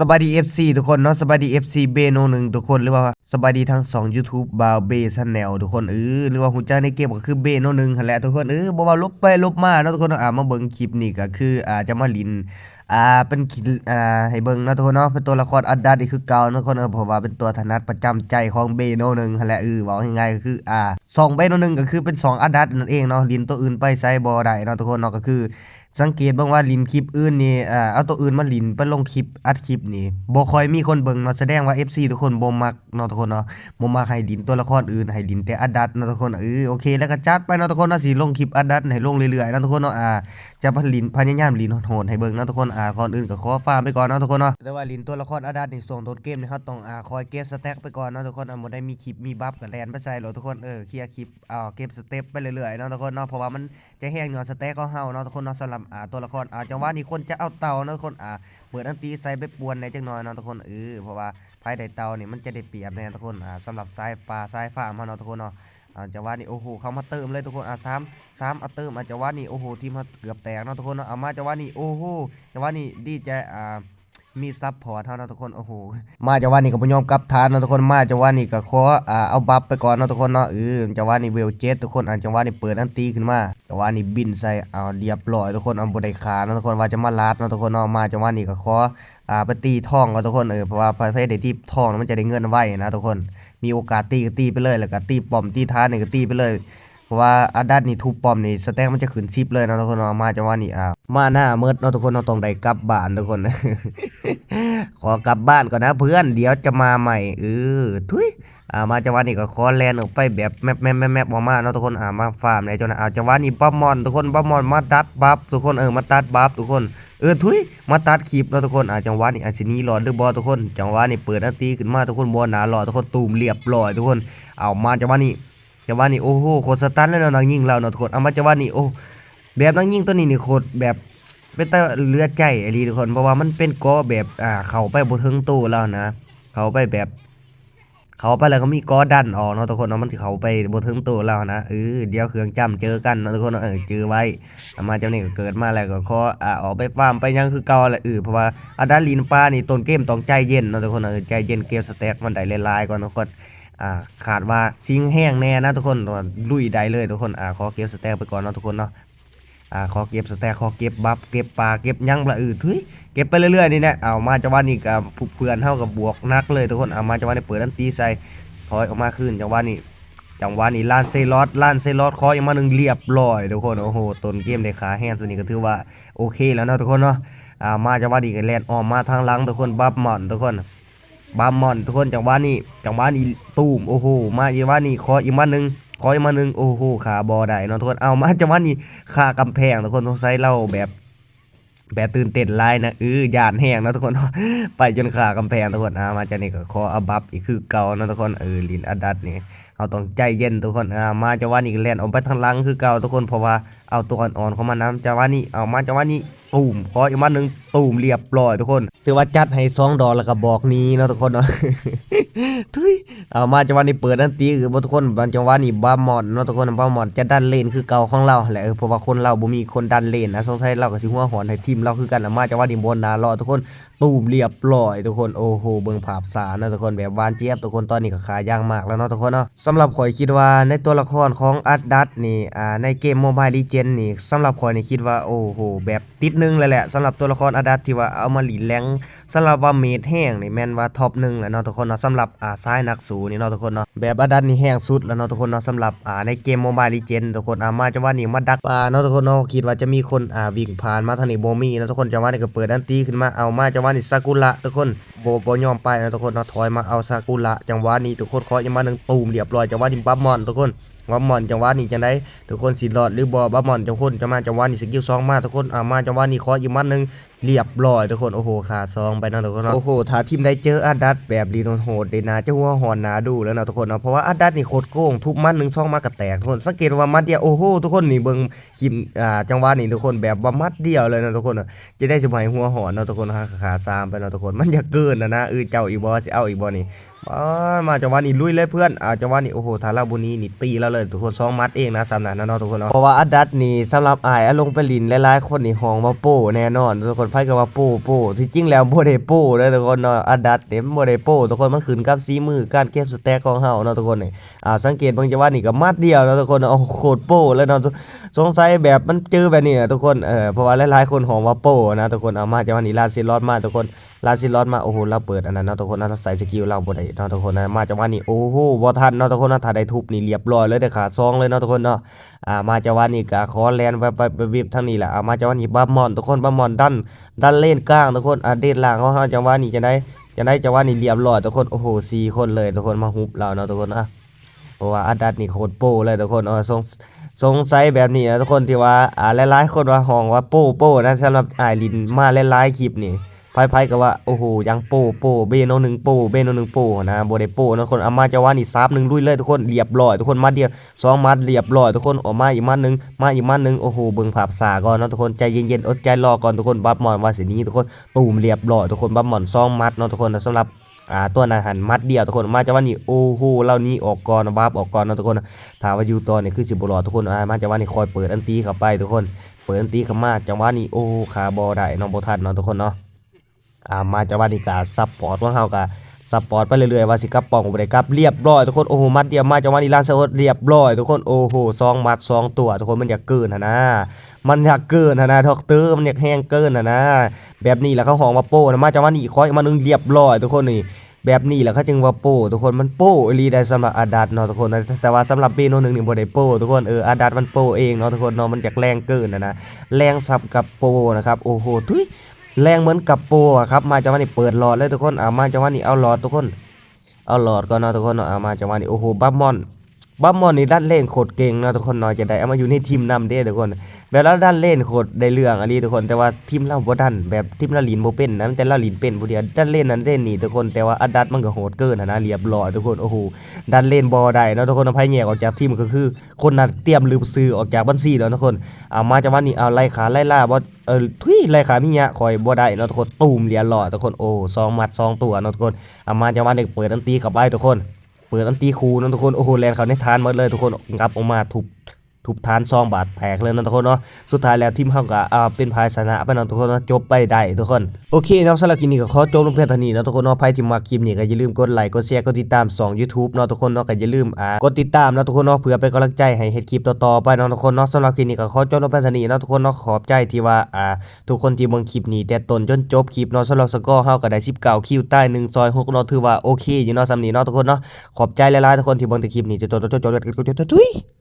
สบายดี FC ทุกคนเนาะสบายดี FC เบโนหนึ่งทุกคนหรือว่าสบายดีทั้ง2 YouTube บาวเบซันแนลทุกคนเออหรือว่าหูจ้าในเกมก็คือเบโนหนึ่งแหละทุกคนเออบ่ว่าลบไปลบมาเนาะทุกคนอ่ามาเบิ่งคลิปนี่ก็คืออ่าจะมาลินอ่าเป็นคลิปอ่าให้เบิ่งเนาะทุกคนเนาะเป็นตัวละครอัดดัดนี่คือเก่าเนาะทุกคนเออเพราะว่าเป็นตัวถนัดประจำใจของเบโนหนึ่งแหละเออเว้าง่ายๆก็คืออ่าสองเบโนหนึ่งก็คือเป็นสองอัดดัดนั่นเองเนาะลินตัวอื่นไปใส่บ่ได้เนาะทุกคนเนาะก็คือ สังเกตบ้างว่าลินคลิปอื่นนี่อ่าเอาตัวอื่นมาลินไปลงคลิปอัดคลิปนี่บ่ค่อยมีคนเบิ่งเนาะแสดงว่า FC ทุกคนบ่มักเนาะทุกคนเนาะบ่มักให้ลินตัวละครอื่นให้ลินแต่อัดดัดเนาะทุกคนเออโอเคแล้วก็จัดไปเนาะทุกคนเนาะสิลงคลิปอัดดัดให้ลงเรื่อยๆเนาะทุกคนเนาะอ่าจะพลินพยายามลินโหดให้เบิ่งเนาะทุกคนอ่าก่อนอื่นก็ขอฝากไปก่อนเนาะทุกคนเนาะแต่ว่าลินตัวละครอัดดัดนี่ส่งต้นเกมนี่เฮาต้องอ่าคอยเก็บสแต็กไปก่อนเนาะทุกคนอ่าบ่ได้มีคลิปมีบัฟก็แลนไปใส่หรอกทุกคนเออเคลียร์คลิปอ่าเก็บสเต็ปไปเรื่อยๆเนาะทุกคนเนาะเพราะว่ามันจะแห้งเนาะสแต็กของเฮาเนาะทุกคนเนาะสำหรับอ่าตัวละครอ่าจังหวะนี้คนจะเอาเตาเนาะทุกคนอ่าเปิดอันตีใส่ไปปวนในจังหน่อยเนาะทุกคนเออเพราะว่าภายในเตานี่มันจะได้เปรียบน่ทุกคนอ่าสำหรับสายปลาสายฟ้ามาเนาะทุกคนเนาะอาจังหวะนี้โอ้โหเขามาเติมเลยทุกคนอ่าซ้ำซ้ำเอาเติมอาจังหวะนี้โอ้โหทีมเฮาเกือบแตกเนาะทุกคนเนาะเอามาจังหวะนี้โอ้โหจังหวะนี้ดีใจอ่ามีซับพอร์ตเท่านั้นทุกคนโอ้โหมาจาว่านี่ก็บ่ยอมกับทานเนาะทุกคนมาจาว่านี่ก็ขออ่าเอาบัฟไปก่อนเนาะทุกคนเนาะเออจาว่านี่เวลเจ็ตทุกคนอันจาว่านี่เปิดอันตีขึ้นมาจาว่านี่บินใส่เอาเรียบร้อยทุกคนเอาบ่ได้ขาเนาะทุกคนว่าจะมาลาดเนาะทุกคนเนาะมาจากว่านี่ก็ขอ อ่าไปตีท่องเนทุกคนเออเพราะว่าประเภทใดที่ท่องมันจะได้เงินไว้นะทุกคน มีโอกาสตีก็ตีไปเลยแล้วก็ตีปอมตีท้านี่ก็ตีไปเลยเพราะว่าอาดัตนี่ทุบปอมนี่สแต็กมันจะขืนซิปเลยนะทุกคนเอามาจังว่านี่อ่ามาหน้าเมิดเนาะทุกคนเราต้องได้กลับบ้านทุกคน ขอกลับบ้านก่อนนะเพื่อนเดี๋ยวจะมาใหม่เออทุย อ่ามาจังหวะนี้ก็ขอแลนออกไปแบบแมปแมปแมปแมปออกมาเนาะทุกคนอ่ามาฟาร์มในจนอ่าจังหวะนี้ป้ามอนทุกคนป้ามอนมาตัดบัฟทุกคนเออมาตัดบัฟทุกคนเออทุยมาตัดคลิปเนาะทุกคนอ่าจังหวะนี้อาชนีรอดหรือบอทุกคนจังหวะนี้เปิดอันตีขึ้นมาทุกคนบอหนารอทุกคนตูมเรียบร้อยทุกคนเอามาจังหวะนี้จังหวะนี้โอ้โหโคตรสตันแล้วเนาะนักยิงเราเนาะทุกคนเอามาจังหวะนี้โอ้แบบนักยิงตัวนี้นี่โคตรแบบเป็นตาเลือดใจไอ้ลีทุกคนเพราะว่ามันเป็นกอแบบอ่าเข้าไปบ่ถึงตู้แล้วนะเข้าไปแบบ เขาไปแล้วก็มีกอดันออกเนาะทุกคนเนาะมันเขาไปบ่ถึงตู้แล้วนะเออเดี๋ยวเครื่องจำเจอกันเนาะทุกคนเนาะเออเจอไว้มาเจ้านี่ก็เกิดมาแล้วก็ขออ่าออกไปฟาร์มไปยังคือเก่าแหละเออเพราะว่าอะดาลีนปลานี่ต้นเกมต้องใจเย็นเนาะทุกคนเออใจเย็นเกมสแต็กมันได้ลายๆก่อนทุกคนอ่าขาดว่าซิงแห้งแน่นะทุกคนลุยได้เลยทุกคนอ่าขอเก็บสแต็กไปก่อนเนาะทุกคนเนาะ อ่าขอเก็บสแต็กขอเก็บบัฟเก็บปลาเก็บยังละอือทุยเก็บไปเรื่อยๆนี่แหละเอามาจังหวะนี้กับเพื่อนเท่ากับบวกนักเลยทุกคนเอามาจังหวะนี้เปิดอันตีใส่ถอยออกมาขึ้นจังหวะนี้จังหวะนี้ล้านเซลอดล้านเซลอดคออีกมาหนึ่งเรียบร้อยทุกคนโอ้โหต้นเกมได้ขาแห้งตัวนี้ก็ถือว่าโอเคแล้วนะทุกคนเนาะอ่ามาจังหวะนี้ก็แลนออกมาทางหลังทุกคนบัฟหมอนทุกคนบามมอนทุกคนจังหวะนี้จังหวะนี้ตูมโอ้โหมาจังหวะนี้ขออีกมาหนึ่ง ขออีกมาหนึ่งโอ้โหขาบอได้เนาะทุกคนเอามาจังหวะนี้ขากำแพงทุกคนต้องใช้เล่าแบบแบบตื่นเต้นไลายนะเออยานแห้งนะทุกคนไปจนขากำแพงทุกคนอ่ามาจากนี่ก็ขออบับอีกคือเก่านะทุกคนเออลินอดัดนี่ เราต้องใจเย็นทุกคนอ่ามาจังหวะนี้ก็แล่นออกไปทางหลังคือเก่าทุกคนเพราะว่าเอาตัวอ่อนๆเข้ามานํจังหวะนี้เอามาจังหวะนี้ตูมขออีกมาหนึ่งตูมเรียบร้อยทุกคนถือว่าจัดให้สองดอกแล้วก็บอกนี้เนาะทุกคนเนาะทุยเอามาจังหวะนี้เปิดอันตีคือทุกคนบางจังหวะนี้บ้าหมอนเนาะทุกคนบ้าหมอนจะดันเลนคือเก่าของเราแหละเพราะว่าคนเราบ่มีคนดันเลนนะสงสัยเราก็สิหัวหอนให้ทีมเราคือกันมาจังหวะนี้บนหน้ารอทุกคนตูมเรียบร้อยทุกคนโอ้โหเบิ่งภาพสารนะทุกคนแบบวานเจี๊ยบทุกคนตอนนี้ก็ขายางมากแล้วเนาะทุกคนเนาะสำหรับข่อยคิดว่าในตัวละครของอัดดัตนี่อ่าในเกม Mobile Legends นี่สำหรับข่อยนี่คิดว่าโอ้โหแบบติดหนึงเลยแหละสำหรับตัวละครอัดดัตที่ว่าเอามาหลีแรงสำหรับว่าเมดแห้งนี่แม่นว่าท็อปหนึ่งแหละเนาะทุกคนเนาะสำหรับอ่าซ้ายนักสู้นี่เนาะทุกคนเนาะแบบอัดดัตนี่แห้งสุดแล้วเนาะทุกคนเนาะสำหรับอ่าในเกม Mobile Legends ทุกคนอ่ามาจะว่านี่มาดักปลาเนาะทุกคนเนาะคิดว่าจะมีคนอ่าวิ่งผ่านมาทางนี้บ่มีเนาะทุกคนจะว่านี่ก็เปิดอันตีขึ้นมาเอามาจะว่านี่ซากุระทุกคนบ่บ่ยอมไปนะทุกคนเนาะถอยมาเอาซากุระจังหวะนี้ทุกคนขอยังมาหนึ่งตูมเรียบร้อยอยจากว่าทิมปั๊มมอนทุกคน ว่าหมอนจังหวะนี้จังได้ทุกคนสิรอดหรือบ่บับมอนจังคนจะมาจังหวะนี้สกิล2มาทุกคนเอามาจังหวะนี้ขออีกมัดหนึงเรียบร้อยทุกคนโอ้โหขาซองไปนะทุกคนโอ้โหถ้าทีมได้เจออาดัตแบบลีโนโหดเดนาจะหัวหอนนาดูแล้วนะทุกคนเนาะเพราะว่าอาดัตนี่โคตรโกงทุบมัดหนึงช่องมัดก็แตกทุกคนสังเกตว่ามัดเดียวโอ้โหทุกคนนี่เบิ่งคลิปอ่าจังหวะนี้ทุกคนแบบว่ามัดเดียวเลยนะทุกคนจะได้สบายหัวหอนนะทุกคนขาซามไปนะทุกคนมันอย่าเกินนะนะเออเจ้าอีบ่สิเอาอีกบ่นี่มาจังหวะนี้ลุยเลยเพื่อนอ่าจังหวะนี้โอ้โหทาราบุนีนี่ตีแล้วเลยทุกคนสองมัดเองนะสำนักนะเนาะทุกคนเนาะเพราะว่าอัดดัดนี่สำหรับอายอลงไปลินหลายๆคนนี่ห้องว่าโป้แน่นอนทุกคนไพ่ก็ว่าโป้โป้ที่จริงแล้วบ่ได้โป้เด้อทุกคนเนาะอัดดัดเนี่ยมันบ่ได้โป้ทุกคนมันขึ้นกับสีมือการเก็บสแต็กของเฮาเนาะทุกคนนี่อ่าสังเกตบางจังหวะนี่ก็มัดเดียวเนาะทุกคนเนาโคตรโป้เลยเนาะสงสัยแบบมันเจอแบบนี้นะทุกคนเออเพราะว่าหลายๆคนห้องว่าโป้นะทุกคนเอามาจังหวะนี้ลาซิลอดมาทุกคนลาซิลอนมาโอ้โหเราเปิดอันนั้นเนาะทุกคนนะเราใส่สกิลเราบ่ได้เนาะทุกคนนะมาจังหวะนี้โอ้โหบ่ทันเนาะทุกคนนะถ้าได้ทุบนี่เรียบร้อยเลยเด้อขาซองเลยเนาะทุกคนเนาะอ่ามาจังหวะนี้ก็ขอแลนไปไปไปวิบทางนี้แหละอ่ามาจังหวะนี้บัมมอนทุกคนบัมมอนดันดันเล่นกลางทุกคนอ่าเด่นล่างเขาเฮาจังหวะนี้จะได้จะได้จังหวะนี้เรียบร้อยทุกคนโอ้โหสี่คนเลยทุกคนมาฮุบเราเนาะทุกคนนะเพราะว่าอัดดัดนี่โคตรโป้เลยทุกคนเออสงสงสัยแบบนี้นะทุกคนที่ว่าอ่าหลายๆคนว่าห้องว่าโป้โป้นะสำหรับอ่าลินมาหลายๆคลิปนี่ ไพ่ไพ่ก็ว่าโอ้โหยังโปโปเบโนหนึ่งโปเบโนหนึ่งโปนะโบได้โปนะทุกคนเอามาจะว่านี่ซับหนึ่งด้วยเลยทุกคนเรียบร้อยทุกคนมาเดียวสองมัดเรียบร้อยทุกคนออกมาอีกมัดหนึ่งมาอีกมัดหนึ่งโอ้โหเบิ่งภาพสาก่อนนะทุกคนใจเย็นๆอดใจรอก่อนทุกคนบัฟมอนว่าสินี้ทุกคนตูมเรียบร้อยทุกคนบัฟมอนสองมัดเนาะทุกคนสำหรับอ่าตัวอาหารมัดเดียวทุกคนมาจะว่านี่โอ้โหเล่านี้ออกก่อนนะบัฟออกก่อนนะทุกคนถามว่าอยู่ตอนนี่คือสิบรอดทุกคนอ่ามาจะว่านี่คอยเปิดอันตีเข้าไปทุกคน เปิดอันตีเข้ามาจังหวะนี้โอ้ขาบอได้น้องโบทันเนาะทุกคนเนาะ อ่ามาจากว่านี่กาซับพอร์ตของเฮากะซัพพอร์ตไปเรื่อยๆว่าสิกลับป้องบ่ได้กลับเรียบร้อยทุกคนโอ้โหมัดเดียวมาจากว่านี่ลานเซอร์เรียบร้อยทุกคนโอ้โหซองมัดซองตัวทุกคนมันอยากเกินหั่นนะมันอยากเกินหั่นนะดอกเตอร์มันอยากแห้งเกินหั่นนะแบบนี้แหละเขาห้องว่าโป้นะมาจากว่านี่คอยมานึงเรียบร้อยทุกคนนี่แบบนี้แหละเขาจึงว่าโป้ทุกคนมันโป้อีลีได้สำหรับอาดัดเนาะทุกคนนะแต่ว่าสำหรับเบโนหนึ่งนี่บ่ได้โป้ทุกคนเอออาดัดมันโป้เองเนาะทุกคนเนาะมันอยากแรงเกินนะนะแรงซับกับโป้นะครับโอ้โหทุย แรงเหมือนกับโปรอะครับ มาจังหวะนี้เปิดหลอดเลยทุกคนเอามาจังหวะนี้เอาหลอดทุกคน เอาหลอดก่อนเนาะทุกคนเนาะเอามาจังหวะนี้โอ้โหบัมมอน บัมมอนนี่ด้านเล่นโคตรเก่งนะทุกคนเนาะจะได้เอามาอยู่ในทีมนำเด้ทุกคน แบบแล้วด้านเล่นโคตรได้เรื่องอันนี้ทุกคนแต่ว่าทีมเราบ่ดันแบบทีมเราหลินบ่เป็นนะแต่เราหลินเป็นผู้เดียวด้านเล่นนั้นเล่นนี่ทุกคนแต่ว่าอัดดัดมันก็โหดเกินนะเรียบร้อยทุกคนโอ้โหดันเล่นบ่ได้เนาะทุกคนเอาไผแยกออกจากทีมก็คือ คนนั้นเตรียมลืมซื้อออกจากบัญชีแล้วทุกคนเอามาจังหวะนี้เอาไล่ขาไล่ล่าบ่เออทุยไรขามีเนี้ยคอยบ่ได้เนาะทุกคนตูมเรียนหล่อทุกคนโอ้สองมัดสองตัวนะทุกคนอามาจังหวะนี้เปิดอันตีเข้าไปทุกคน เปิดอันตีคูนะทุกคนโอ้โหแลนเขาในทานหมดเลยทุกคนงับออกมาถูก ทุบทานซองบาดแผลเลยนะทุกคนเนาะสุดท้ายแล้วทีมเขาก็อ่าเป็นพายชนะไปนะทุกคนนะจบไปได้ทุกคนโอเคเนาะสำหรับคลิปนี้ก็ขอจบลงเพียงเท่านี้นะทุกคนเนาะใครที่มาคลิปนี้ก็อย่าลืมกดไลค์กดแชร์กดติดตาม2 YouTube เนาะทุกคนเนาะก็อย่าลืมอ่ากดติดตามนะทุกคนเนาะเพื่อเป็นกำลังใจให้เฮ็ดคลิปต่อๆไปเนาะทุกคนเนาะสำหรับคลิปนี้ก็ขอจบลงเพียงเท่านี้นะทุกคนเนาะขอบใจที่ว่าอ่าทุกคนที่เบิ่งคลิปนี้แต่ตนจนจบคลิปเนาะสำหรับสกอร์เฮาก็ได้19คิวใต้1ซอย6เนาะถือว่าโอเคอยู่เนาะสำนี้เนาะทุกคนเนาะขอบใจหลายๆทุกคนที่เบิ่งแต่คลิปนี้จนจบจนจบจนจบจนจบ